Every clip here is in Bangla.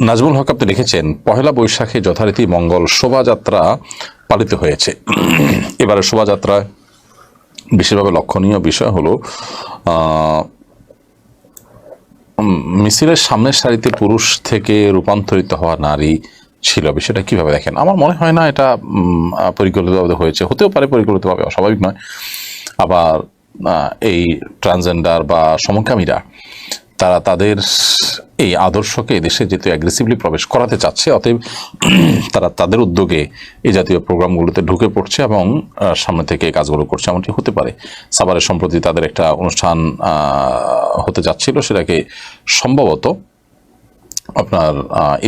নাজমুল হক আপনি লিখেছেন পহেলা বৈশাখে যথারীতি মঙ্গল শোভাযাত্রা পালিত হয়েছে। এবারে শোভাযাত্রা বিশেষভাবে লক্ষণীয় বিষয় হলো মিছিলের সামনের সারিতে পুরুষ থেকে রূপান্তরিত হওয়া নারী ছিল। বিষয়টা কীভাবে দেখেন? আমার মনে হয় না এটা পরিকল্পিতভাবে হয়েছে। হতেও পারে পরিকল্পিতভাবে, অস্বাভাবিক নয়। আবার এই ট্রান্সজেন্ডার বা সমকামীরা তারা তাদের এই আদর্শকে দেশে যেহেতু অ্যাগ্রেসিভলি প্রবেশ করাতে চাচ্ছে, অতএব তারা তাদের উদ্যোগে এই জাতীয় প্রোগ্রামগুলোতে ঢুকে পড়ছে এবং সামনে থেকে কাজগুলো করছে। এমনটি হতে পারে। সাভারের সম্প্রতি তাদের একটা অনুষ্ঠান হতে যাচ্ছিল। সেটাকে সম্ভবত আপনার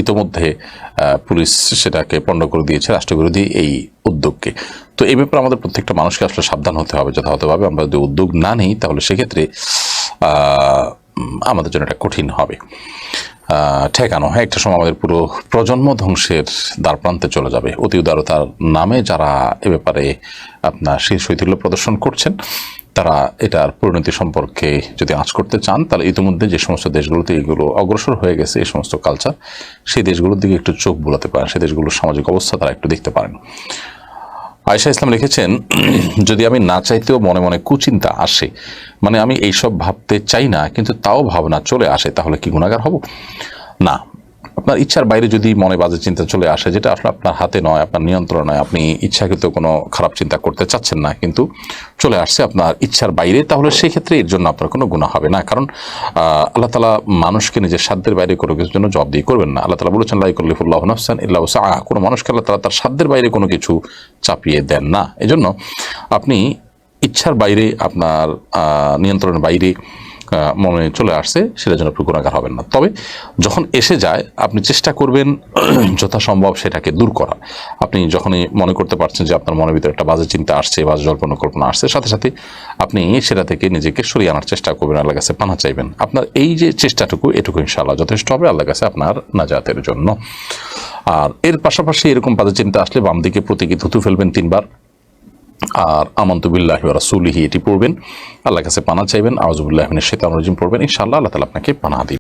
ইতোমধ্যে পুলিশ সেটাকে পণ্ড করে দিয়েছে রাষ্ট্রবিরোধী এই উদ্যোগকে। তো এই ব্যাপারে আমাদের প্রত্যেকটা মানুষকে আসলে সাবধান হতে হবে, যথাযথভাবে। আমরা যদি উদ্যোগ না নিই, তাহলে সেক্ষেত্রে আমাদের জন্য এটা কঠিন হবে। ঠেকানো হ্যাঁ একটা সময় আমাদের পুরো প্রজন্ম ধ্বংসের দ্বারপ্রান্তে চলে যাবে। অতি উদারতার নামে যারা এ ব্যাপারে আপনার সেই শৈথিল্য প্রদর্শন করছেন, তারা এটার পরিণতি সম্পর্কে যদি আঁচ করতে চান, তাহলে ইতিমধ্যে যে সমস্ত দেশগুলোতে এগুলো অগ্রসর হয়ে গেছে এই সমস্ত কালচার সেই দেশগুলোর দিকে একটু চোখ বোলাতে পারেন, সেই দেশগুলোর সামাজিক অবস্থা তারা একটু দেখতে পারেন। আয়সা ইসলাম লিখেছেন, যদি আমি না চাইতেও মনে মনে কুচিন্তা আসে মানে আমি এইসব ভাবতে চাই না, কিন্তু তাও ভাবনা চলে আসে, তাহলে কি গুণাগার হব? না আপনার ইচ্ছার বাইরে যদি মনে বাজে চিন্তা চলে আসে, যেটা আসলে আপনার হাতে নয়, আপনার নিয়ন্ত্রণ নয়, আপনি ইচ্ছাকৃত কোনো খারাপ চিন্তা করতে চাচ্ছেন না, কিন্তু চলে আসছে আপনার ইচ্ছার বাইরে, তাহলে সেই ক্ষেত্রে এর জন্য আপনার কোনো গুণা হবে না। কারণ আল্লাহ তালা মানুষকে নিজের সাধ্যের বাইরে কোনো কিছুর জন্য জব দিয়ে করবেন না। আল্লাহ তালা বলেছেন লাইকুল্লিফুল্লাহ নফসান ইল্লাহ সাহা কোনো মানুষকে আল্লাহ তালা তার সাধ্যের বাইরে কোনো কিছু চাপিয়ে দেন না। এজন্য আপনি ইচ্ছার বাইরে, আপনার নিয়ন্ত্রণের বাইরে মনে চলে আসছে সেটার জন্য আপনি গুণাগার হবেন না। তবে যখন এসে যায়, আপনি চেষ্টা করবেন যথাসম্ভব সেটাকে দূর করা। আপনি যখনই মনে করতে পারছেন যে আপনার মনের ভিতরে একটা বাজে চিন্তা আসছে, বাজে জল্পনা কল্পনা আসছে, সাথে সাথে আপনি সেটা থেকে নিজেকে সরিয়ে আনার চেষ্টা করবেন আল্লাহ কাছে পানা চাইবেন। আপনার এই যে চেষ্টাটুকু, এটুকু ইনশাআল্লাহ যথেষ্ট হবে আল্লাহ কাছে আপনার নাজাতের জন্য। আর এর পাশাপাশি এরকম বাজে চিন্তা আসলে বাম দিকে প্রতীকী থুতু ফেলবেন তিনবার। আর আমন্তবিল্লাহ রাসুলিহি এটি পড়বেন। আল্লাহ কাছে পানা চাইবেন। আওয়াজবুল্লাহমিনের সাথে রাজিম পড়বেন। ইনশাআল্লাহ আল্লাহ তালা আপনাকে পানা দিবেন